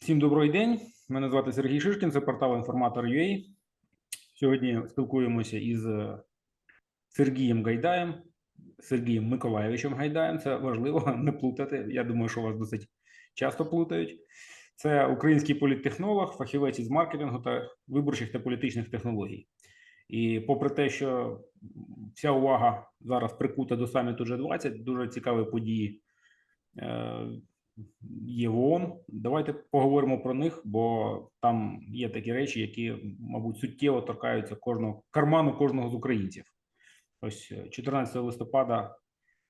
Всім добрий день. Мене звати Сергій Шишкін, це портал інформатор.ua. Сьогодні спілкуємося із е, Сергієм Гайдаєм, Сергієм Миколаєвичем Гайдаєм. Це важливо не плутати. Я думаю, що вас досить часто плутають. Це український політтехнолог, фахівець із маркетингу та виборчих та політичних технологій. І попри те, що вся увага зараз прикута до саміту G20, дуже цікаві події є в ООН. Давайте поговоримо про них, бо там є такі речі, які, мабуть, суттєво торкаються кожного карману кожного з українців. Ось е, 14 листопада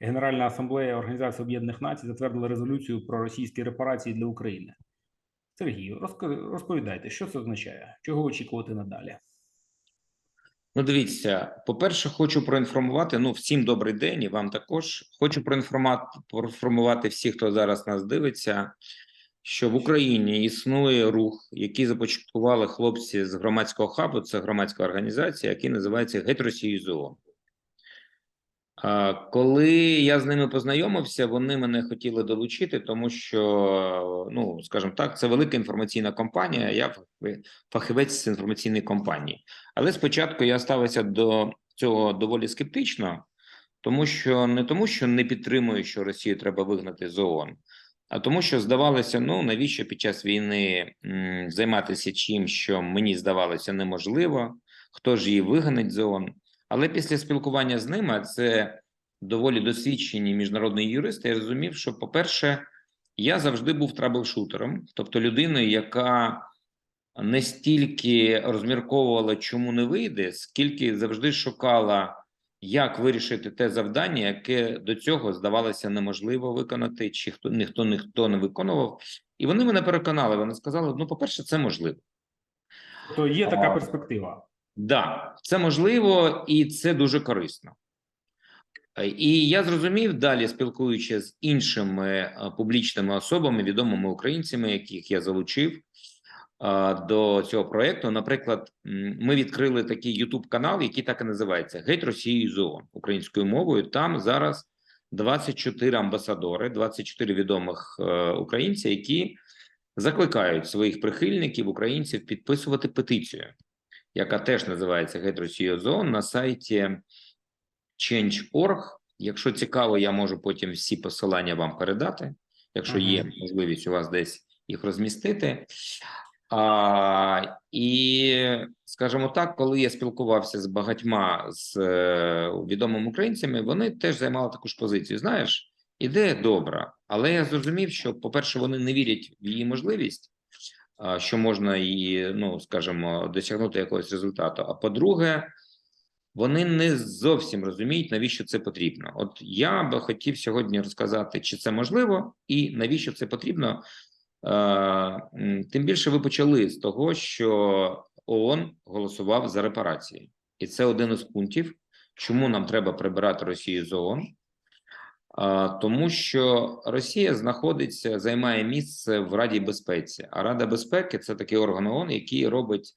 Генеральна асамблея Організації Об'єднаних Націй затвердила резолюцію про російські репарації для України. Сергію, розповідайте, що це означає? Чого очікувати надалі? Ну, дивіться, по-перше, хочу проінформувати. Ну, всім добрий день і вам також. Хочу проінформувати, всіх, хто зараз нас дивиться, що в Україні існує рух, який започаткували хлопці з громадського хабу. Це громадська організація, який називається Геть Росію з ООН. А, Коли я з ними познайомився, вони мене хотіли долучити, тому що, ну скажімо так, це велика інформаційна компанія. Я фахівець з інформаційної компанії. Але спочатку я ставився до цього доволі скептично, тому що не тому, що не підтримую, що Росію треба вигнати з ООН, а тому, що здавалося, ну навіщо під час війни займатися чим, що мені здавалося неможливо, хто ж її вигнать з ООН. Але після спілкування з ними, це доволі досвідчені міжнародні юристи, я розумів, що, по-перше, я завжди був траблшутером, тобто людиною, яка не стільки розмірковувала, чому не вийде, скільки завжди шукала, як вирішити те завдання, яке до цього здавалося неможливо виконати, чи хто ніхто ніхто не виконував. І вони мене переконали. Вони сказали: ну, по-перше, це можливо. То є така А. перспектива. Да, це можливо і це дуже корисно. Е, І я зрозумів далі, спілкуючись з іншими е, публічними особами, відомими українцями, яких я залучив е, до цього проекту. Наприклад, ми відкрили такий youtube канал, який так і називається Геть Росію з українською мовою. Там зараз 24 амбасадори, 24 відомих українця, які закликають своїх прихильників українців підписувати петицію яка теж називається Геть Росію на сайті Change.org. Якщо цікаво, я можу потім всі посилання вам передати, якщо є можливість у вас десь їх розмістити. А, і, скажімо так, коли я спілкувався з багатьма з е, відомими українцями, вони теж займали таку ж позицію. Знаєш, ідея добра, але я зрозумів, що, по-перше, вони не вірять в її можливість, що можна її, ну скажімо, досягнути якогось результату. А по-друге, вони не зовсім розуміють, навіщо це потрібно. От я би хотів сьогодні розказати, чи це можливо, і навіщо це потрібно. Тим більше ви почали з того, що ООН голосував за репарації, і це один із пунктів, чому нам треба прибирати Росію з ООН. Тому що Росія знаходиться, займає місце в Раді безпеці. А Рада безпеки це такий орган ООН, який робить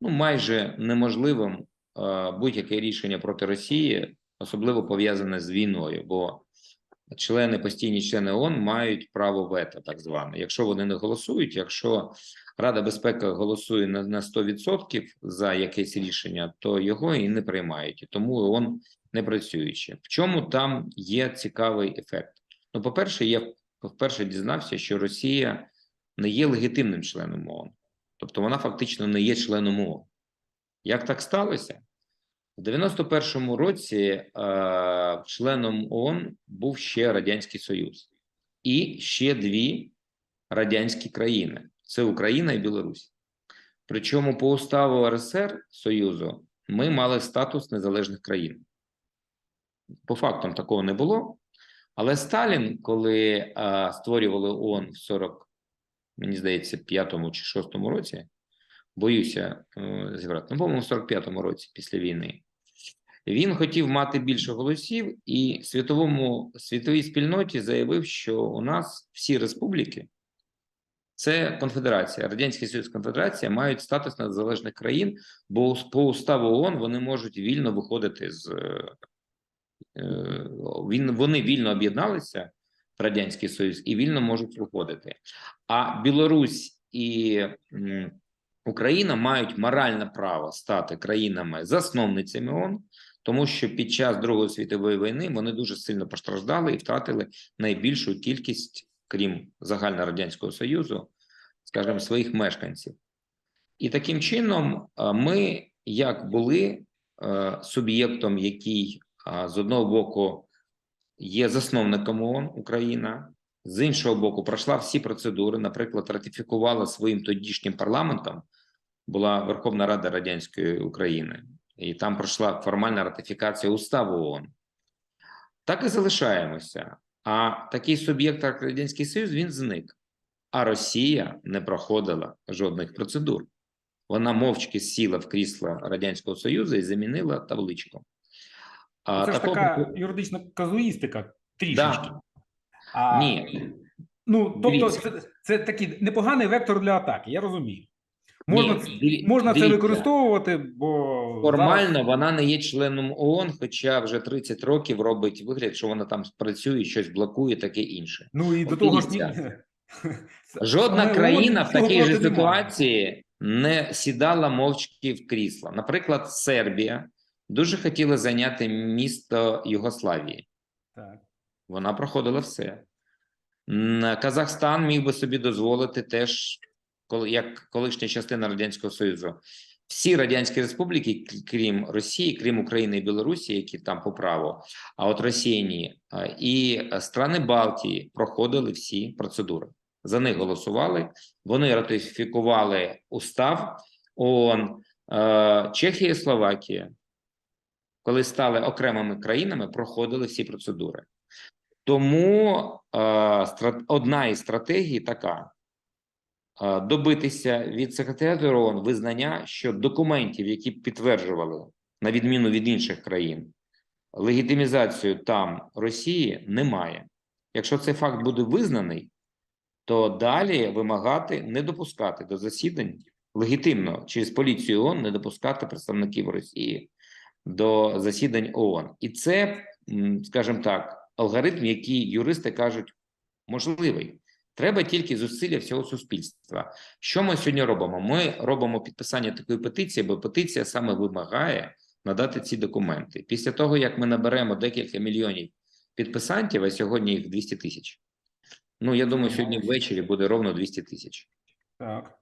ну майже неможливим будь-яке рішення проти Росії, особливо пов'язане з війною. Бо члени, постійні члени ООН мають право вето, так зване. Якщо вони не голосують, якщо Рада безпеки голосує на, на 100% за якесь рішення, то його і не приймають. І тому ООН не працюючи. В чому там є цікавий ефект? Ну, по-перше, я вперше дізнався, що Росія не є легітимним членом ООН, тобто вона фактично не є членом ООН. Як так сталося? В 91-му році е, членом ООН був ще Радянський Союз і ще дві радянські країни: це Україна і Білорусь. Причому по уставу РСР Союзу ми мали статус незалежних країн. По фактам такого не було. Але Сталін, коли е, створювали ООН в 40, мені здається, 5-му чи 6-му році, боюся е, зібрати, ну, по-моєму, в 45-му році після війни, він хотів мати більше голосів і світовому світовій спільноті заявив, що у нас всі республіки це конфедерація, Радянський Союз Конфедерація мають статус незалежних країн, бо по уставу ООН вони можуть вільно виходити з е, він вони вільно об'єдналися в Радянський Союз і вільно можуть виходити. А Білорусь і Україна мають моральне право стати країнами засновницями ООН, тому що під час Другої світової війни вони дуже сильно постраждали і втратили найбільшу кількість, крім загальнорадянського союзу, скажімо, своїх мешканців. І таким чином ми, як були е, суб'єктом, який з одного боку є засновником ООН Україна, з іншого боку, пройшла всі процедури, наприклад, ратифікувала своїм тодішнім парламентом, була Верховна Рада Радянської України, і там пройшла формальна ратифікація уставу ООН. Так і залишаємося. А такий суб'єкт, як Радянський Союз, він зник. А Росія не проходила жодних процедур. Вона мовчки сіла в крісло Радянського Союзу і замінила табличку. А Це ж така юридична казуїстика трішечки. Да. А, Ні. Ну, тобто, це, це такий непоганий вектор для атаки, я розумію. Можна, Ні, можна це використовувати, бо Формально зараз- вона не є членом ООН, хоча вже 30 років робить вигляд, що вона там працює, щось блокує, таке інше. ну і до того ж. Жодна Саме країна в такій же має. ситуації не сідала мовчки в крісло. Наприклад, Сербія дуже хотіла зайняти місто Югославії. Так. Вона проходила все. Казахстан міг би собі дозволити теж, як колишня частина Радянського Союзу. Всі радянські республіки, крім Росії, крім України і Білорусі, які там по праву, а от Росія ні. І страни Балтії проходили всі процедури. За них голосували. Вони ратифікували устав ООН, Е, Чехія і Словакія, коли стали окремими країнами, проходили всі процедури. Тому е, одна із стратегій така: е, добитися від секретаріату ООН визнання, що документів, які підтверджували, на відміну від інших країн, легітимізацію там Росії немає. Якщо цей факт буде визнаний, то далі вимагати не допускати до засідань легітимно через поліцію ООН не допускати представників Росії до засідань ООН. І це, скажімо так, алгоритм, який юристи кажуть, можливий. Треба тільки зусилля всього суспільства. Що ми сьогодні робимо? Ми робимо підписання такої петиції, бо петиція саме вимагає надати ці документи. Після того, як ми наберемо декілька мільйонів підписантів, а сьогодні їх 200 тисяч. Ну, я думаю, сьогодні ввечері буде ровно 200 тисяч. Так.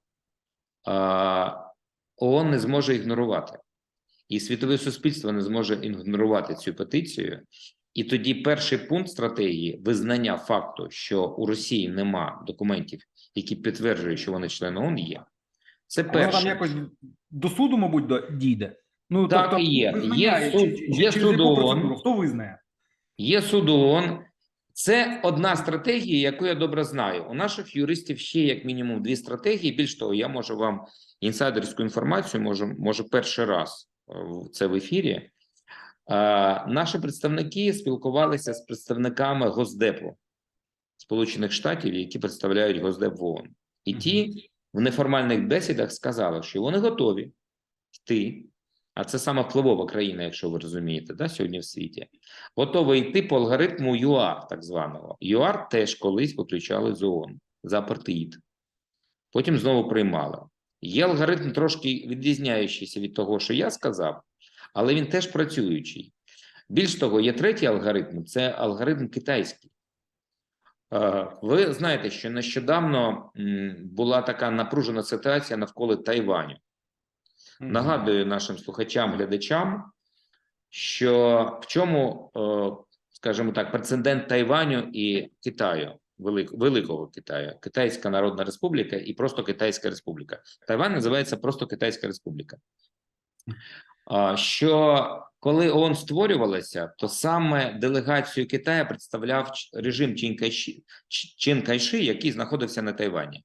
А, ООН не зможе ігнорувати, і світове суспільство не зможе ігнорувати цю петицію. І тоді перший пункт стратегії визнання факту, що у Росії нема документів, які підтверджують, що вони члени ООН, є. Це А Воно там якось до суду, мабуть, до- дійде. Ну, Так і є. Є суд- чи- є суд ООН. Хто визнає? Є суд ООН. Це одна стратегія, яку я добре знаю. У наших юристів ще як мінімум дві стратегії. Більш того, я можу вам інсайдерську інформацію, можу, може, перший раз це в ефірі. Наші представники спілкувалися з представниками Госдепу Сполучених Штатів, які представляють Госдеп в ООН. І ті в неформальних бесідах сказали, що вони готові йти. А це саме впливова країна, якщо ви розумієте, да, сьогодні в світі готовий йти по алгоритму ЮАР, так званого. ЮАР теж колись виключали з ООН за апартеїд. Потім знову приймали. Є алгоритм трошки відрізняючийся від того, що я сказав, але він теж працюючий. Більш того, є третій алгоритм це алгоритм китайський. Е, Ви знаєте, що нещодавно була така напружена ситуація навколо Тайваню. Нагадую нашим слухачам, глядачам, що в чому, е, скажімо так, прецедент Тайваню і Китаю, Великого Китаю, Китайська Народна Республіка і просто Китайська Республіка. Тайвань називається просто Китайська Республіка. Що коли ООН створювалася, то саме делегацію Китаю представляв режим Чин Кайші, Ч- Чин Кайши, який знаходився на Тайвані.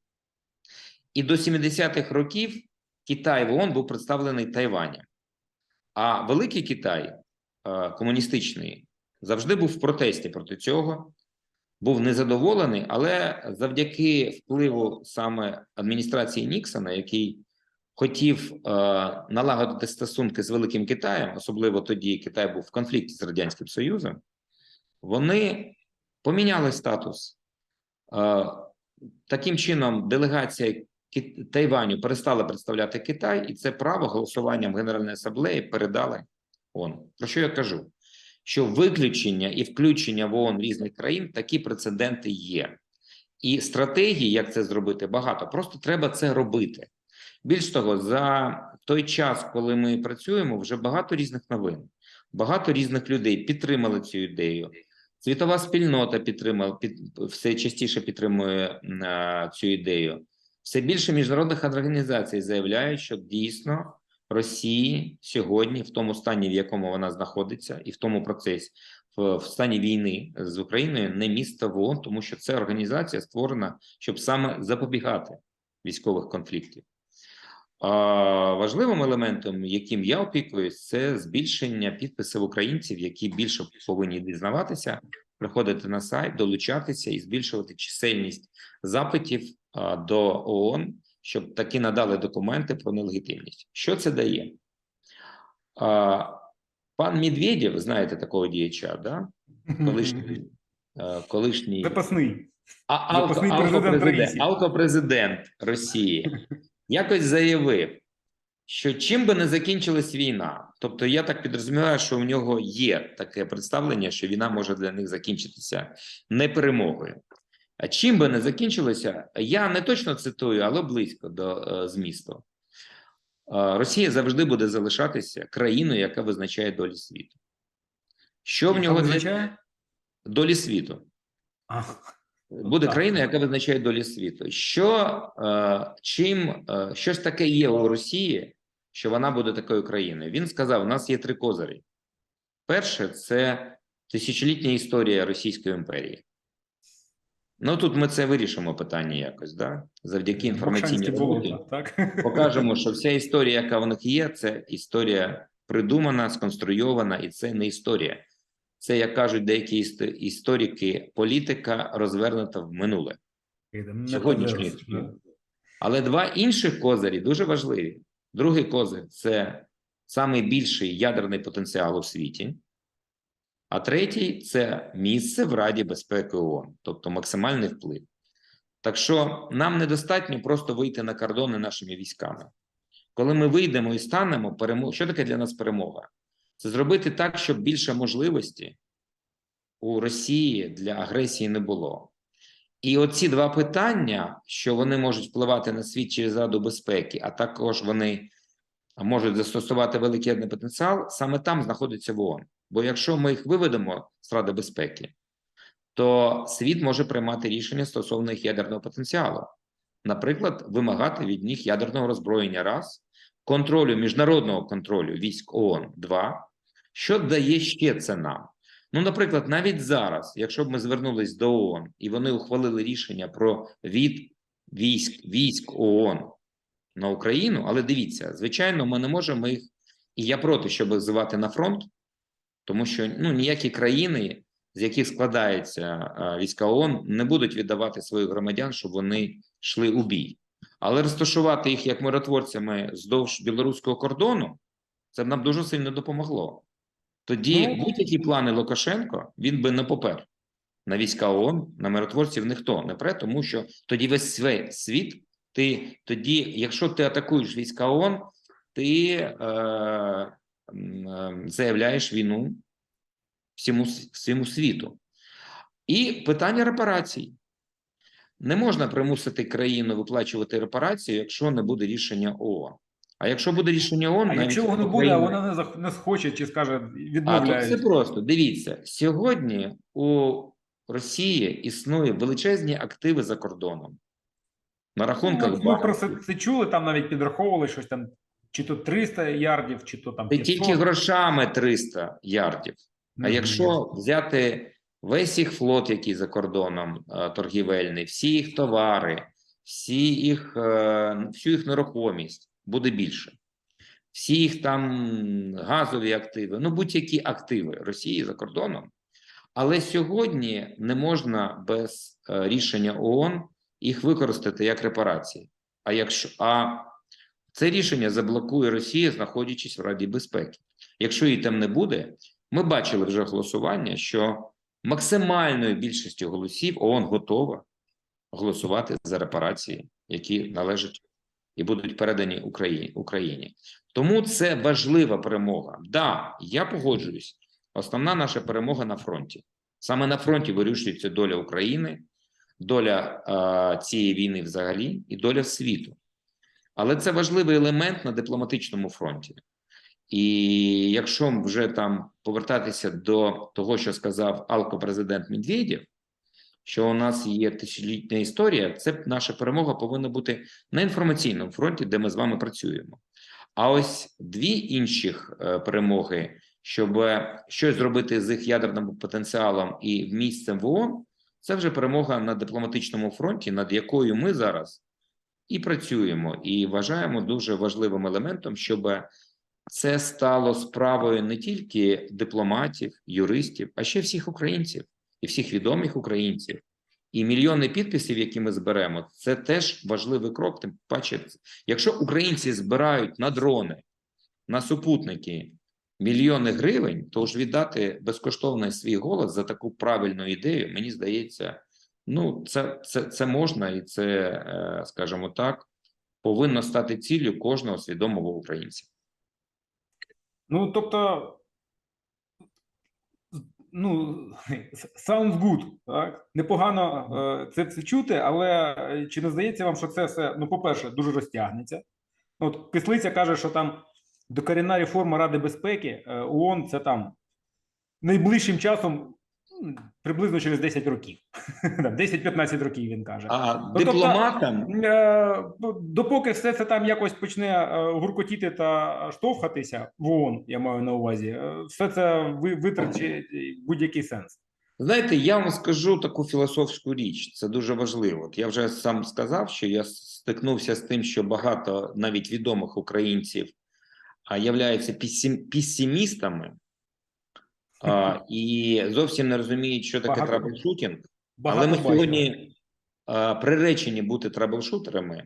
І до 70-х років Китай в ООН був представлений Тайванем. А Великий Китай, комуністичний, завжди був в протесті проти цього, був незадоволений, але завдяки впливу саме адміністрації Ніксона, який хотів е, налагодити стосунки з Великим Китаєм, особливо тоді Китай був в конфлікті з Радянським Союзом, вони поміняли статус. Е, Таким чином, делегація Тайваню перестала представляти Китай, і це право голосуванням Генеральної асамблеї передали ООН. Про що я кажу? Що виключення і включення в ООН різних країн такі прецеденти є. І стратегії, як це зробити, багато. Просто треба це робити. Більш того, за той час, коли ми працюємо, вже багато різних новин, багато різних людей підтримали цю ідею. Світова спільнота підтримала під все частіше підтримує а, цю ідею. Все більше міжнародних організацій заявляють, що дійсно Росії сьогодні, в тому стані, в якому вона знаходиться, і в тому процесі, в, в стані війни з Україною, не місце в ООН, тому що це організація створена, щоб саме запобігати військових конфліктів. А важливим елементом, яким я опікуюсь, це збільшення підписів українців, які більше повинні дізнаватися, приходити на сайт, долучатися і збільшувати чисельність запитів до ООН, щоб таки надали документи про нелегітимність. Що це дає? А, пан Медведєв, знаєте такого діяча, да? колишній, е, колишній Запасний. а, авто, Запасний президент автопрезидент, Росії якось заявив, що чим би не закінчилась війна, тобто я так підрозуміваю, що у нього є таке представлення, що війна може для них закінчитися не перемогою. А чим би не закінчилося, я не точно цитую, але близько до е, змісту. Е, Росія завжди буде залишатися країною, яка визначає долі світу. Що в нього визначає? долі світу? А, Буде Так. країна, яка визначає долі світу. Що е, чим щось таке є у Росії, що вона буде такою країною? Він сказав: у нас є три козирі. Перше, це тисячолітня історія Російської імперії. Ну тут ми це вирішимо питання якось, да? завдяки інформаційній роботі. так? Покажемо, що вся історія, яка в них є, це історія придумана, сконструйована, і це не історія. Це, як кажуть деякі історики, політика розвернута в минуле. Сьогоднішньої. Але два інших козирі дуже важливі. Другий козир це найбільший ядерний потенціал у світі. А третій це місце в Раді безпеки ООН, тобто максимальний вплив. Так що нам недостатньо просто вийти на кордони нашими військами. Коли ми вийдемо і станемо, перемог... що таке для нас перемога? Це зробити так, щоб більше можливості у Росії для агресії не було. І оці два питання, що вони можуть впливати на світ через Раду безпеки, а також вони можуть застосувати великий потенціал, саме там знаходиться в ООН. Бо якщо ми їх виведемо з Ради безпеки, то світ може приймати рішення стосовно їх ядерного потенціалу. Наприклад, вимагати від них ядерного роззброєння раз, контролю міжнародного контролю військ ООН два. Що дає ще це нам? Ну, наприклад, навіть зараз, якщо б ми звернулись до ООН і вони ухвалили рішення про від військ військ ООН на Україну, але дивіться, звичайно, ми не можемо їх, і я проти, щоб взивати на фронт, тому що ну ніякі країни, з яких складаються а, війська ООН, не будуть віддавати своїх громадян, щоб вони йшли у бій. Але розташувати їх як миротворцями здовж білоруського кордону, це б нам дуже сильно допомогло. Тоді Ну, будь-які плани Лукашенко він би не попер на війська ООН, на миротворців ніхто не пре, тому що тоді весь світ. Ти тоді, якщо ти атакуєш війська ООН, ти е, е, заявляєш війну всьому, всьому світу. І питання репарацій. Не можна примусити країну виплачувати репарації, якщо не буде рішення ООН. А якщо буде рішення ООН, А навіть якщо якщо буде, а вона не, не схоче чи скаже, а тут все просто. Дивіться, сьогодні у Росії існує величезні активи за кордоном. На рахунках Ну, ми про це, це чули, там навіть підраховували щось там, чи то 300 ярдів, чи то там Це 500. тільки грошами 300 ярдів. А Мгм. якщо взяти весь їх флот, який за кордоном е, торгівельний, всі їх товари, всі їх, е, всю їх нерухомість буде більше. Всі їх там газові активи, ну будь-які активи Росії за кордоном. Але сьогодні не можна без е, рішення ООН їх використати як репарації. А якщо а це рішення заблокує Росія, знаходячись в Раді безпеки. Якщо її там не буде, ми бачили вже голосування, що максимальною більшістю голосів ООН готова голосувати за репарації, які належать і будуть передані Україні. Тому це важлива перемога. Да, я погоджуюсь. Основна наша перемога на фронті. Саме на фронті вирішується доля України, доля е, цієї війни взагалі і доля світу. Але це важливий елемент на дипломатичному фронті. І якщо вже там повертатися до того, що сказав алкопрезидент Медведєв, що у нас є тисячолітня історія, це наша перемога повинна бути на інформаційному фронті, де ми з вами працюємо. А ось дві інших е, перемоги, щоб е, щось зробити з їх ядерним потенціалом і місцем в ООН, це вже перемога на дипломатичному фронті, над якою ми зараз і працюємо, і вважаємо дуже важливим елементом, щоб це стало справою не тільки дипломатів, юристів, а ще всіх українців і всіх відомих українців. І мільйони підписів, які ми зберемо, це теж важливий крок. Тим паче, якщо українці збирають на дрони, на супутники мільйони гривень, то ж віддати безкоштовно свій голос за таку правильну ідею, мені здається, ну це, це, це можна, і це, е, скажімо так, повинно стати ціллю кожного свідомого українця. Ну, тобто, ну, sounds good, так? Непогано е, це чути, але е, чи не здається вам, що це все, ну, по-перше, дуже розтягнеться? Ну, От Кислиця каже, що там докорінна реформа Ради безпеки ООН це там найближчим часом приблизно через 10 років. Там 10-15 років він каже. А тобто, дипломатам ну, Допоки все це там якось почне е, гуркотіти та штовхатися в ООН, я маю на увазі, е, все це ви- витрачить будь-який сенс. Знаєте, я вам скажу таку філософську річ. Це дуже важливо. От я вже сам сказав, що я стикнувся з тим, що багато навіть відомих українців являються пісім- песимістами а, і зовсім не розуміють, що таке Багато. траблшутінг. Багато Але ми бачимо. сьогодні а, приречені бути траблшутерами.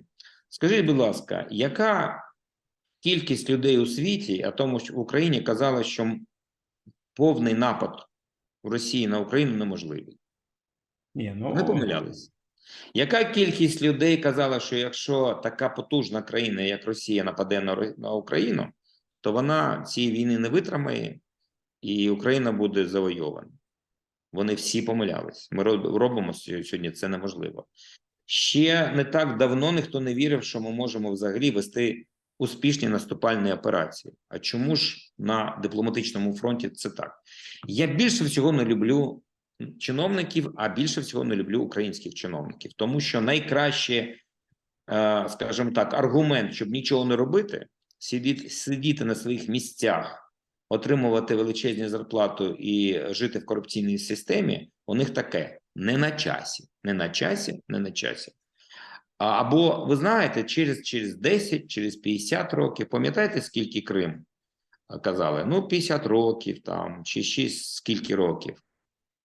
Скажіть, будь ласка, яка кількість людей у світі, а тому що в Україні казала, що повний напад у Росії на Україну неможливий? Ні, ну, Вони помилялись. Яка кількість людей казала, що якщо така потужна країна, як Росія, нападе на, на Україну, то вона цієї війни не витримає, і Україна буде завойована? Вони всі помилялись. Ми робимо сьо- сьогодні це неможливо. Ще не так давно ніхто не вірив, що ми можемо взагалі вести успішні наступальні операції. А чому ж на дипломатичному фронті це так? Я більше всього не люблю чиновників, а більше всього не люблю українських чиновників, тому що найкраще, е, скажімо так, аргумент, щоб нічого не робити, сидіти на своїх місцях, отримувати величезні зарплату і жити в корупційній системі, у них таке не на часі, не на часі, не на часі. Або ви знаєте, через, через 10, через 50 років, пам'ятаєте, скільки Крим казали? Ну, 50 років там, чи ще скільки років.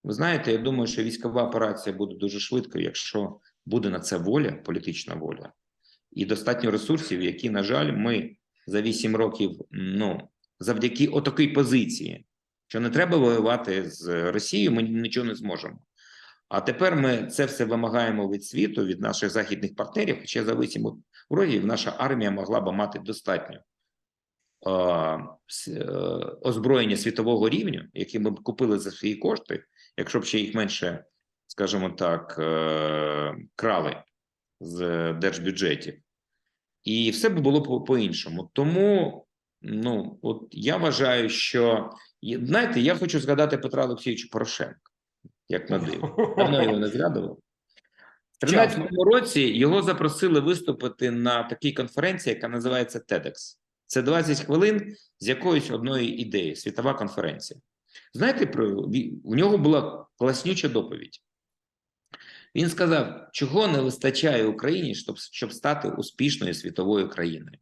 Ви знаєте, я думаю, що військова операція буде дуже швидко, якщо буде на це воля, політична воля, і достатньо ресурсів, які, на жаль, ми за 8 років, ну, завдяки отакій позиції, що не треба воювати з Росією, ми нічого не зможемо. А тепер ми це все вимагаємо від світу, від наших західних партнерів. Хоча за 8 років наша армія могла б мати достатньо е, е, озброєння світового рівня, які ми б купили за свої кошти, якщо б ще їх менше, скажімо так, е, крали з держбюджетів. І все б було по- по-іншому. Тому, ну, от я вважаю, що знаєте, я хочу згадати Петра Олексійовича Порошенка, як на диво. Давно його не згадував. В 13-му році його запросили виступити на такій конференції, яка називається TEDx. Це 20 хвилин з якоїсь одної ідеї, світова конференція. Знаєте, про у нього була класнюча доповідь. Він сказав, чого не вистачає Україні, щоб, щоб стати успішною світовою країною.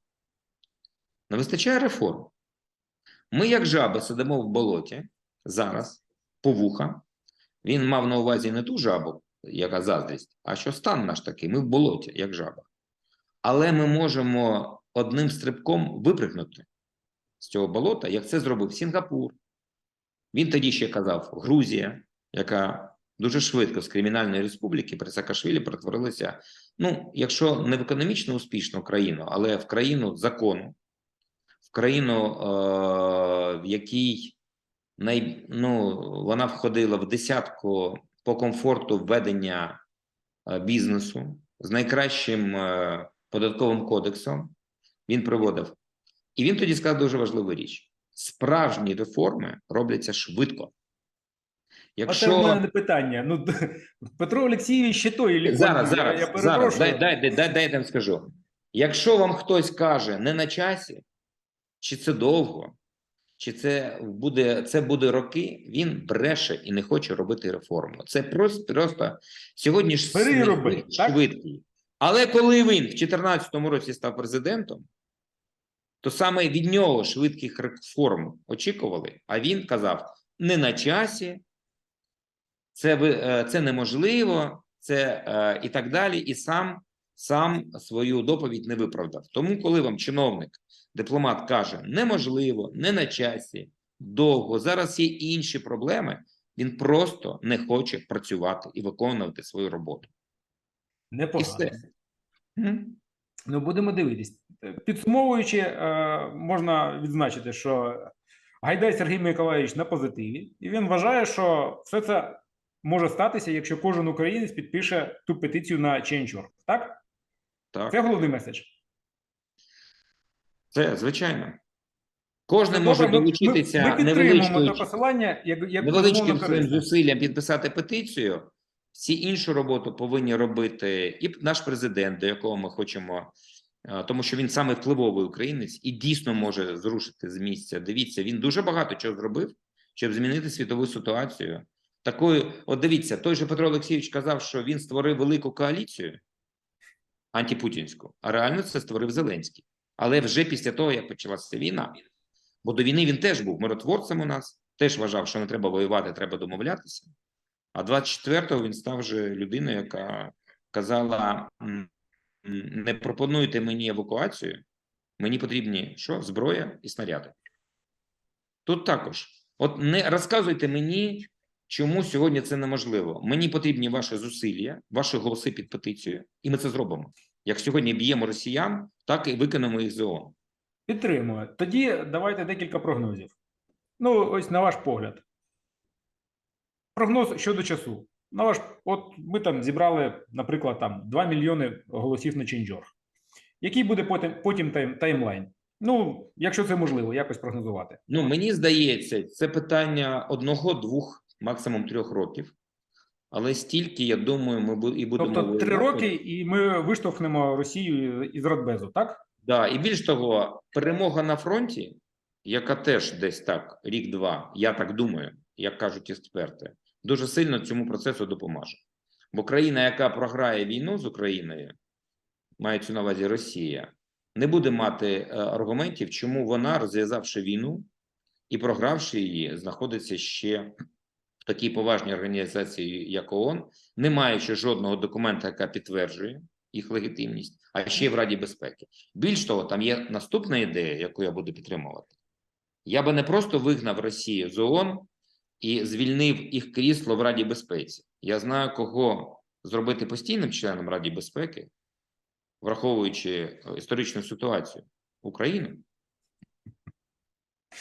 Не вистачає реформ. Ми, як жаби, сидимо в болоті зараз, по вуха. Він мав на увазі не ту жабу, яка заздрість, а що стан наш такий, ми в болоті, як жаба. Але ми можемо одним стрибком випригнути з цього болота, як це зробив Сінгапур. Він тоді ще казав Грузія, яка дуже швидко з кримінальної республіки при Саакашвілі перетворилася, ну, якщо не в економічно успішну країну, але в країну закону, в країну, е, в якій най, ну, вона входила в десятку по комфорту ведення е, бізнесу з найкращим е, податковим кодексом. Він проводив. І він тоді сказав дуже важливу річ: справжні реформи робляться швидко. Якщо... Оце в мене питання. Ну, Петро Олексійович ще той лікар. Зараз, я, зараз, я зараз, дай, дай, дай, дай, дай я вам скажу. Якщо вам хтось каже не на часі, чи це довго, чи це буде, це буде роки, він бреше і не хоче робити реформу. Це просто, просто сьогодні ж Перероби, сміхи так? швидкий. Але коли він в 2014 році став президентом, то саме від нього швидких реформ очікували, а він казав: не на часі, це, е, це неможливо, це е, і так далі, і сам, сам свою доповідь не виправдав. Тому, коли вам чиновник, дипломат каже, неможливо, не на часі, довго, зараз є інші проблеми, він просто не хоче працювати і виконувати свою роботу. Непогано. Ну, будемо дивитись. Підсумовуючи, е, можна відзначити, що Гайдай Сергій Миколаївич на позитиві, і він вважає, що все це може статися, якщо кожен українець підпише ту петицію на Change.org. Так? Так, Це головний меседж. Це звичайно. Кожен Добре, може ми- ми- долучитися Ми підтримуємо невеличкою те посилання, як, як невеличким своїм зусиллям підписати петицію. Всі іншу роботу повинні робити і наш президент, до якого ми хочемо, е, тому що він саме впливовий українець і дійсно може зрушити з місця. Дивіться, він дуже багато чого зробив, щоб змінити світову ситуацію. Такою, от дивіться, той же Петро Олексійович казав, що він створив велику коаліцію антипутінську, а реально це створив Зеленський. Але вже після того, як почалася війна, бо до війни він теж був миротворцем у нас, теж вважав, що не треба воювати, треба домовлятися. А 24-го він став вже людиною, яка казала: «М, м, не пропонуйте мені евакуацію, мені потрібні що? Зброя і снаряди. Тут також. От не розказуйте мені, чому сьогодні це неможливо. Мені потрібні ваші зусилля, ваші голоси під петицією, і ми це зробимо. Як сьогодні б'ємо росіян, так і викинемо їх з ООН. Підтримую. Тоді давайте декілька прогнозів. Ну, ось на ваш погляд. Прогноз щодо часу. На ваш, от ми там зібрали, наприклад, там 2 мільйони голосів на Change.org. Який буде потім, потім тайм, таймлайн? Ну, якщо це можливо, якось прогнозувати. Ну, мені здається, це питання одного, двох, максимум трьох років. Але стільки, я думаю, ми і будемо. Тобто три роки, і ми виштовхнемо Росію із Радбезу, так? Да, і більш того, перемога на фронті, яка теж десь так, рік-два, я так думаю, як кажуть експерти, дуже сильно цьому процесу допоможе. Бо країна, яка програє війну з Україною, мається на увазі Росія, не буде мати е, аргументів, чому вона, розв'язавши війну і програвши її, знаходиться ще такій поважній організації, як ООН, не маючи жодного документа, яка підтверджує їх легітимність, а ще й в Раді безпеки. Більш того, там є наступна ідея, яку я буду підтримувати. Я би не просто вигнав Росію з ООН і звільнив їх крісло в Раді безпеці. Я знаю, кого зробити постійним членом Раді безпеки, враховуючи історичну ситуацію Україну.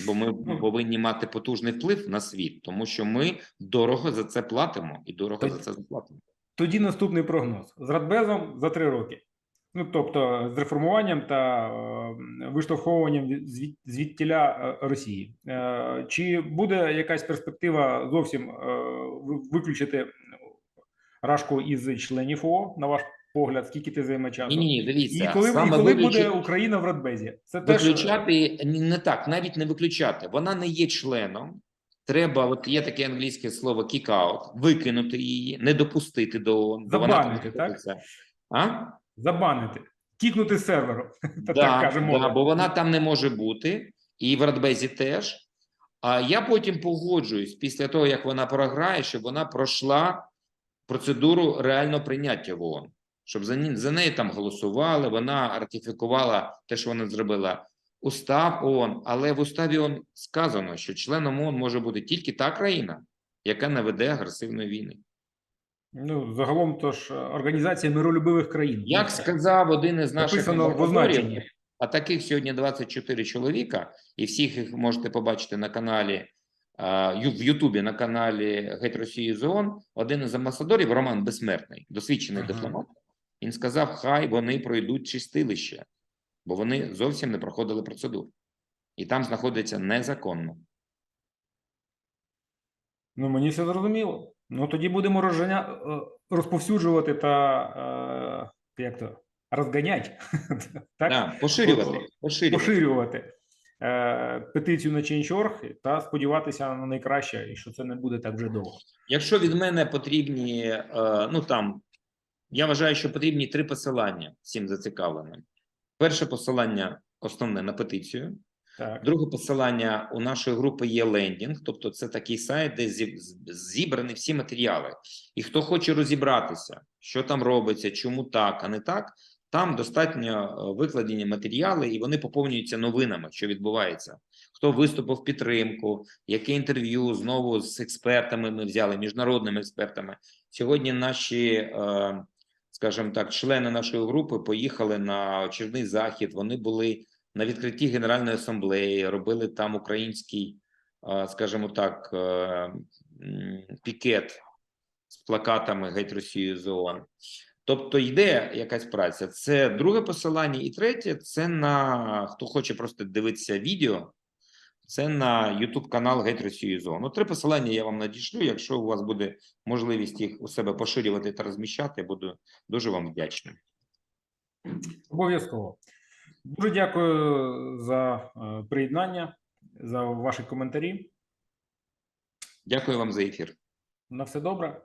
Бо ми повинні мати потужний вплив на світ, тому що ми дорого за це платимо і дорого Тоді- за це заплатимо. Тоді наступний прогноз: з Радбезом за три роки. Ну, тобто, з реформуванням та е, виштовховуванням від- звід- звідтіля е, Росії. Е, чи буде якась перспектива зовсім е, виключити Рашку із членів ООН, на ваш погляд, скільки ти займе часу? Ні, ні, дивіться. І коли, і коли виключи- буде Україна в Радбезі? Це Виключати ні, не так, навіть не виключати. Вона не є членом. Треба, от є таке англійське слово kick out, викинути її, не допустити до ООН. вона Забанити, так? А? забанити, кікнути з серверу. Да, так каже да, бо вона там не може бути, і в Радбезі теж. А я потім погоджуюсь після того, як вона програє, щоб вона пройшла процедуру реального прийняття в ООН. Щоб за, ні- за неї там голосували, вона ратифікувала те, що вона зробила устав ООН, але в уставі ООН сказано, що членом ООН може бути тільки та країна, яка не веде агресивної війни. Ну, загалом, то ж організація миролюбивих країн. Як сказав один із наших означенні. а таких сьогодні 24 чоловіка, і всіх їх можете побачити на каналі в Ютубі на каналі Геть Росії ЗООН. Один із амбасадорів, Роман Безсмертний, досвідчений Ага. дипломат. Він сказав: хай вони пройдуть чистилище, бо вони зовсім не проходили процедуру, і там знаходяться незаконно. Ну, мені все зрозуміло. Ну, тоді будемо розженя... е, розповсюджувати та е, як то, розганяти, так? Да, поширювати, поширювати. поширювати е, петицію на Change.org та сподіватися на найкраще, і що це не буде так вже довго. Якщо від мене потрібні, е, ну там я вважаю, що потрібні три посилання всім зацікавленим. Перше посилання основне на петицію. Так. Друге посилання у нашої групи є лендінг, тобто це такий сайт, де зібрані всі матеріали. І хто хоче розібратися, що там робиться, чому так, а не так. Там достатньо е, викладені матеріали, і вони поповнюються новинами, що відбувається. Хто виступив в підтримку, яке інтерв'ю знову з експертами ми взяли, міжнародними експертами. Сьогодні наші, е, скажімо так, члени нашої групи поїхали на очередний захід. Вони були на відкритті Генеральної асамблеї, робили там український, е, скажімо так, е, пікет з плакатами Геть Росію з ООН. Тобто йде якась праця. Це друге посилання, і третє це на хто хоче просто дивитися відео. Це на YouTube канал Геть Росію з ООН. Ну, три посилання я вам надішлю. Якщо у вас буде можливість їх у себе поширювати та розміщати, буду дуже вам вдячним. Обов'язково. Дуже дякую за е, приєднання, за ваші коментарі. Дякую вам за ефір. На все добре.